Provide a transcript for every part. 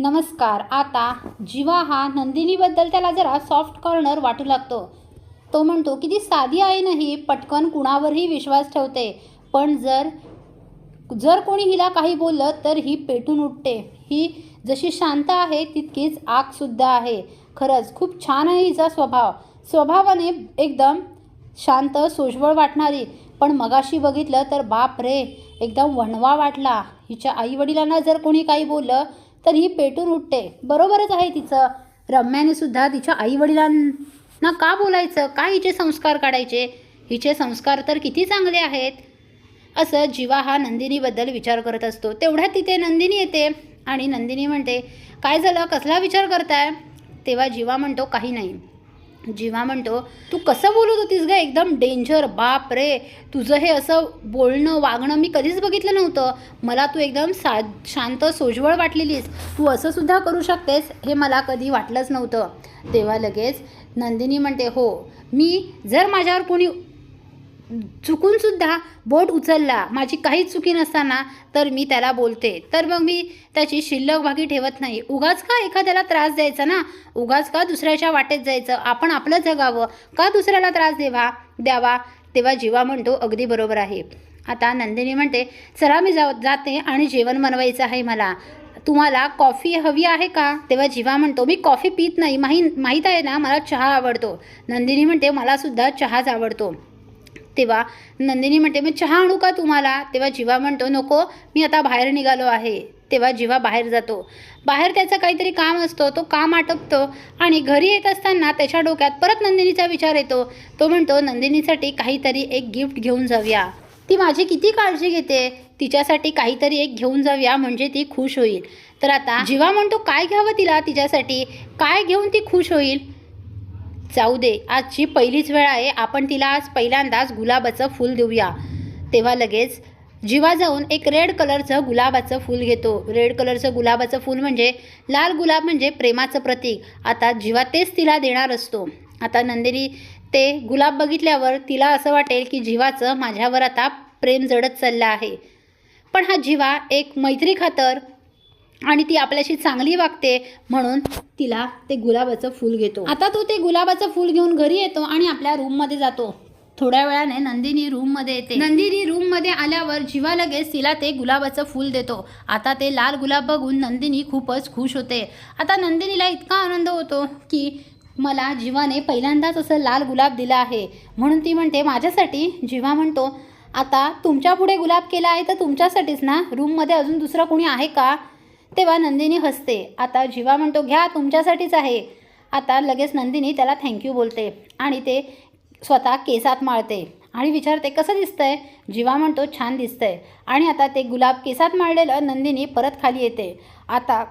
नमस्कार आता जीवा हा नंदिनीबद्दल त्याला जरा सॉफ्ट कॉर्नर वाटू लागतो. तो म्हणतो की ती साधी आहे नाही पटकन कुणावरही विश्वास ठेवते. पण जर जर कोणी हिला काही बोललं तर ही पेटून उठते. ही जशी शांत आहे तितकीच आगसुद्धा आहे. खरंच खूप छान आहे हिचा स्वभाव. स्वभावाने एकदम शांत सोज्वळ वाटणारी. पण मगाशी बघितलं तर बाप रे एकदम वणवा वाटला. हिच्या आईवडिलांना जर कोणी काही बोललं तर ही पेटून उठते बरोबरच आहे तिचं. रम्याने सुद्धा तिच्या आईवडिलांना का बोलायचं? का हिचे संस्कार काढायचे? हिचे संस्कार तर किती चांगले आहेत? असं जीवा हा नंदिनीबद्दल विचार करत असतो. तेवढ्यात तिथे नंदिनी येते आणि नंदिनी म्हणते काय झालं? कसला विचार करताय? तेव्हा जीवा म्हणतो काही नाही. जेव्हा म्हणतो तू कसं बोलत होतीस ग? एकदम डेंजर बाप रे! तुझं हे असं बोलणं वागणं मी कधीच बघितलं नव्हतं. मला तू एकदम सा शांत सोज्वळ वाटलेलीस. तू असं सुद्धा करू शकतेस हे मला कधी वाटलंच नव्हतं. तेव्हा लगेच नंदिनी म्हणते हो मी जर माझ्यावर कोणी चुकूनसुद्धा बोट उचलला. माझी काहीच चुकी नसताना तर मी त्याला बोलते. तर मग मी त्याची शिल्लक भागी ठेवत नाही. उगाच का एखाद्याला त्रास द्यायचा ना? उगाच का दुसऱ्याच्या वाटेत जायचं? आपण आपलं जगावं. का दुसऱ्याला त्रास देवा? द्यावा. तेव्हा जीवा म्हणतो अगदी बरोबर आहे. आता नंदिनी म्हणते चला मी जाऊ जाते आणि जेवण बनवायचं आहे मला. तुम्हाला कॉफी हवी आहे का? तेव्हा जीवा म्हणतो मी कॉफी पित नाही. माही माहीत आहे ना मला चहा आवडतो. नंदिनी म्हणते मलासुद्धा चहाच आवडतो. तेव्हा नंदिनी म्हणते मी चहा आणू का तुम्हाला? तेव्हा जीवा म्हणतो नको मी आता बाहेर निघालो आहे. तेव्हा जीवा बाहेर जातो. बाहेर त्याचं काहीतरी काम असतो तो काम आटपतो आणि घरी येत असताना त्याच्या डोक्यात परत नंदिनीचा विचार येतो. तो म्हणतो नंदिनीसाठी काहीतरी एक गिफ्ट घेऊन जाऊया. ती माझी किती काळजी घेते? तिच्यासाठी काहीतरी एक घेऊन जाऊया म्हणजे ती खुश होईल. तर आता जीवा म्हणतो काय घ्यावं तिला? तिच्यासाठी काय घेऊन ती खुश होईल? जाऊ दे. आजची पहिलीच वेळ आहे. आपण तिला आज पहिल्यांदाच गुलाबाचं फूल देऊया. तेव्हा लगेच जीवा जाऊन एक रेड कलरचं गुलाबाचं फूल घेतो. रेड कलरचं गुलाबाचं फूल म्हणजे लाल गुलाब म्हणजे प्रेमाचं प्रतीक. आता जीवा तेच तिला देणार असतो. आता नंदिनी ते गुलाब बघितल्यावर तिला असं वाटेल की जीवाचं माझ्यावर आता प्रेम जडत चाललं आहे. पण हा जीवा एक मैत्री खातर आणि ती आपल्याशी चांगली वागते म्हणून तिला ते गुलाबाचं फूल घेतो. आता तो ते गुलाबाचं फूल घेऊन घरी येतो आणि आपल्या रूममध्ये जातो. थोड्या वेळाने नंदिनी रूममध्ये येते. नंदिनी रूममध्ये आल्यावर जीवा लगेच तिला ते गुलाबाचं फूल देतो. आता ते लाल गुलाब बघून नंदिनी खूपच खुश होते. आता नंदिनीला इतका आनंद होतो की मला जीवाने पहिल्यांदाच असं लाल गुलाब दिला आहे. म्हणून ती म्हणते माझ्यासाठी? जीवा म्हणतो आता तुमच्यापुढे गुलाब केला आहे तर तुमच्यासाठीच ना? रूममध्ये अजून दुसरं कोणी आहे का? तेव्हा नंदिनी हसते. आता जीवा म्हणतो घ्या तुमच्यासाठीच आहे. आता लगेच नंदिनी त्याला थँक्यू बोलते आणि ते स्वतः केसात माळते. आणि विचारते कसं दिसतंय? जीवा म्हणतो छान दिसतंय. आणि आता ते गुलाब केसात माळलेलं नंदिनी परत खाली येते. आता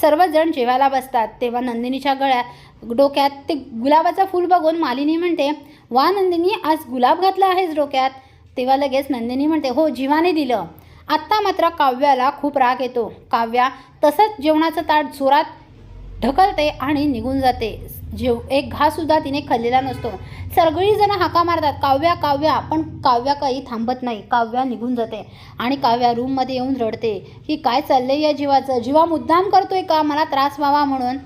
सर्वजण जेवायला बसतात. तेव्हा नंदिनीच्या गळ्यात डोक्यात ते गुलाबाचं फूल बघून मालिनी म्हणते वा नंदिनी आज गुलाब घातला आहेस डोक्यात. तेव्हा लगेच नंदिनी म्हणते हो जीवाने दिलं. आत्ता मात्र काव्याला खूप राग येतो. काव्या तसंच जेवणाचं ताट जोरात ढकलते आणि निघून जाते. जेव एक घासुद्धा तिने खाल्लेला नसतो. सगळीजणं हाका मारतात. काव्या काव्या पण काव्या काही थांबत नाही. काव्या निघून जाते आणि काव्या रूममध्ये येऊन रडते. की काय चाललंय या जीवाचं? जीवा मुद्दाम करतोय का? मला त्रास व्हावा म्हणून.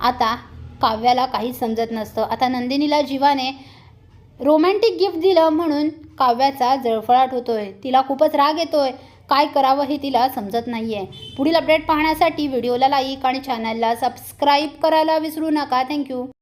आता काव्याला काहीच समजत नसतं. आता नंदिनीला जीवाने रोमॅन्टिक गिफ्ट दिलं म्हणून काव्याचा जळफळाट होतोय. तिला खूपच राग येतोय. काय करावं हे तिला समजत नाही आहे पुढील अपडेट पाहण्यासाठी व्हिडिओला लाईक आणि चॅनलला सबस्क्राईब करायला विसरू नका. थँक्यू